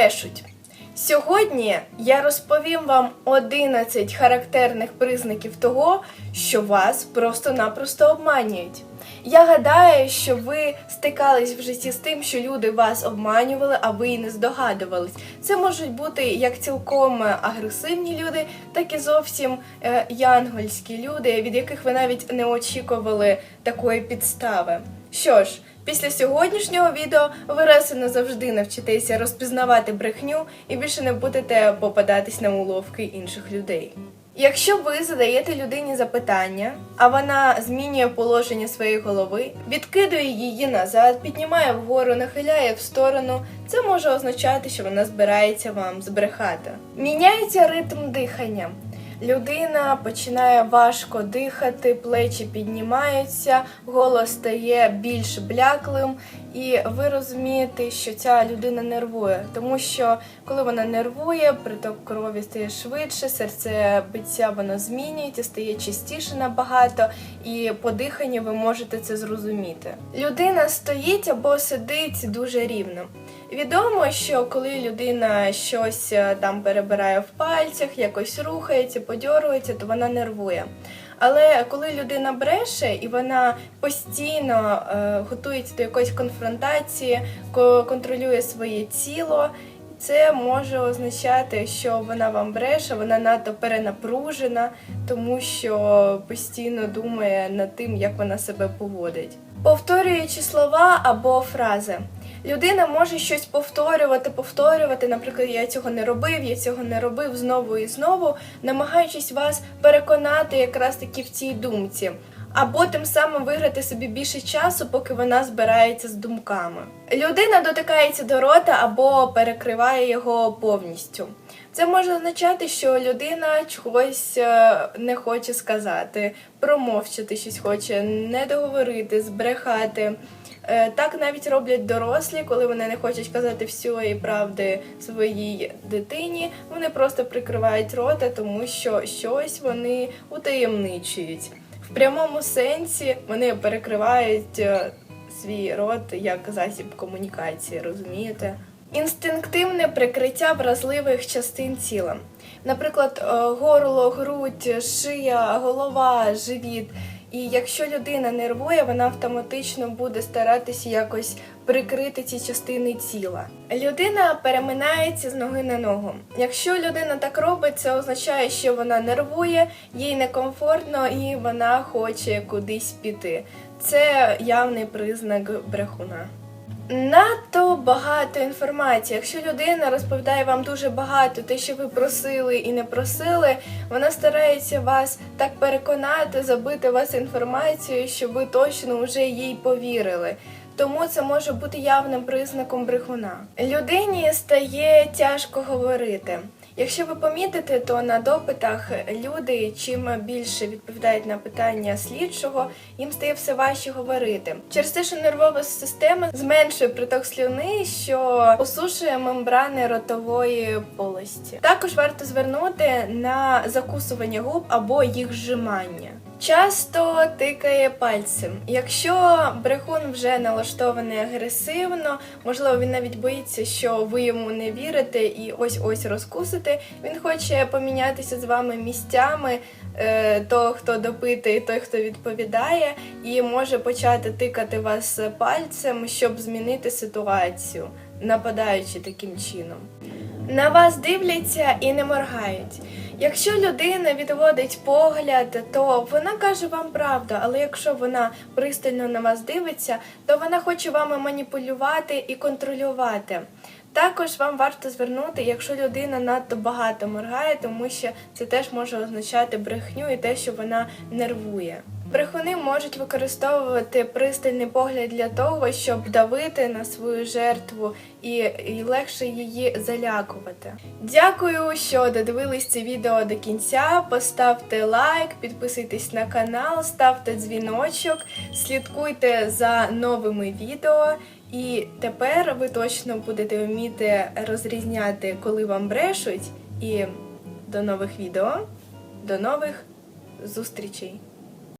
брешуть. Сьогодні я розповім вам 11 характерних признаків того, що вас просто-напросто обманюють. Я гадаю, що ви стикались в житті з тим, що люди вас обманювали, а ви і не здогадувались. Це можуть бути як цілком агресивні люди, так і зовсім е, янгольські люди, від яких ви навіть не очікували такої підстави. Що ж, після сьогоднішнього відео ви раз і назавжди навчитеся розпізнавати брехню і більше не будете попадатись на уловки інших людей. Якщо ви задаєте людині запитання, а вона змінює положення своєї голови, відкидує її назад, піднімає вгору, нахиляє в сторону, це може означати, що вона збирається вам збрехати. Міняється ритм дихання. Людина починає важко дихати, плечі піднімаються, голос стає більш бляклим, і ви розумієте, що ця людина нервує, тому що коли вона нервує, приток крові стає швидше, серце биття воно змінюється, стає частіше набагато, і по диханню ви можете це зрозуміти. Людина стоїть або сидить дуже рівно. Відомо, що коли людина щось е, там перебирає в пальцях, якось рухається, подьоргується, то вона нервує. Але коли людина бреше і вона постійно е, готується до якоїсь конфронтації, ко- контролює своє тіло, це може означати, що вона вам бреше, вона надто перенапружена, тому що постійно думає над тим, як вона себе поводить. Повторюючи слова або фрази. Людина може щось повторювати, повторювати. Наприклад, я цього не робив, я цього не робив знову і знову, намагаючись вас переконати якраз таки в цій думці. Або тим самим виграти собі більше часу, поки вона збирається з думками. Людина дотикається до рота або перекриває його повністю. Це може означати, що людина чогось е, не хоче сказати, промовчати щось хоче, не договорити, збрехати. Е, Так навіть роблять дорослі, коли вони не хочуть казати всієї правди своїй дитині. Вони просто прикривають рота, тому що щось вони утаємничують. В прямому сенсі вони перекривають е, свій рот як засіб комунікації, розумієте? Інстинктивне прикриття вразливих частин тіла. Наприклад, е, горло, грудь, шия, голова, живіт. І якщо людина нервує, вона автоматично буде старатися якось прикрити ці частини тіла. Людина переминається з ноги на ногу. Якщо людина так робить, це означає, що вона нервує, їй некомфортно і вона хоче кудись піти. Це явний признак брехуна. Надто багато інформації. Якщо людина розповідає вам дуже багато, те, що ви просили і не просили, вона старається вас так переконати, забити вас інформацією, що ви точно вже їй повірили. Тому це може бути явним признаком брехуна. Людині стає тяжко говорити. Якщо ви помітите, то на допитах люди чим більше відповідають на питання слідчого, їм стає все важче говорити. Через те, що нервова система зменшує приток слюни, що осушує мембрани ротової полості. Також варто звернути на закусування губ або їх зжимання. Часто тикає пальцем. Якщо брехун вже налаштований агресивно, можливо, він навіть боїться, що ви йому не вірите і ось ось розкусите. Він хоче помінятися з вами місцями. е, То, хто допитує, той, хто відповідає, і може почати тикати вас пальцем, щоб змінити ситуацію, нападаючи таким чином. На вас дивляться і не моргають. Якщо людина відводить погляд, то вона каже вам правду, але якщо вона пристально на вас дивиться, то вона хоче вами маніпулювати і контролювати. Також вам варто звернути, якщо людина надто багато моргає, тому що це теж може означати брехню і те, що вона нервує. Брехуни можуть використовувати пристальний погляд для того, щоб давити на свою жертву і, і легше її залякувати. Дякую, що додивились це відео до кінця. Поставте лайк, підписуйтесь на канал, ставте дзвіночок, слідкуйте за новими відео. І тепер ви точно будете вміти розрізняти, коли вам брешуть. І до нових відео, до нових зустрічей!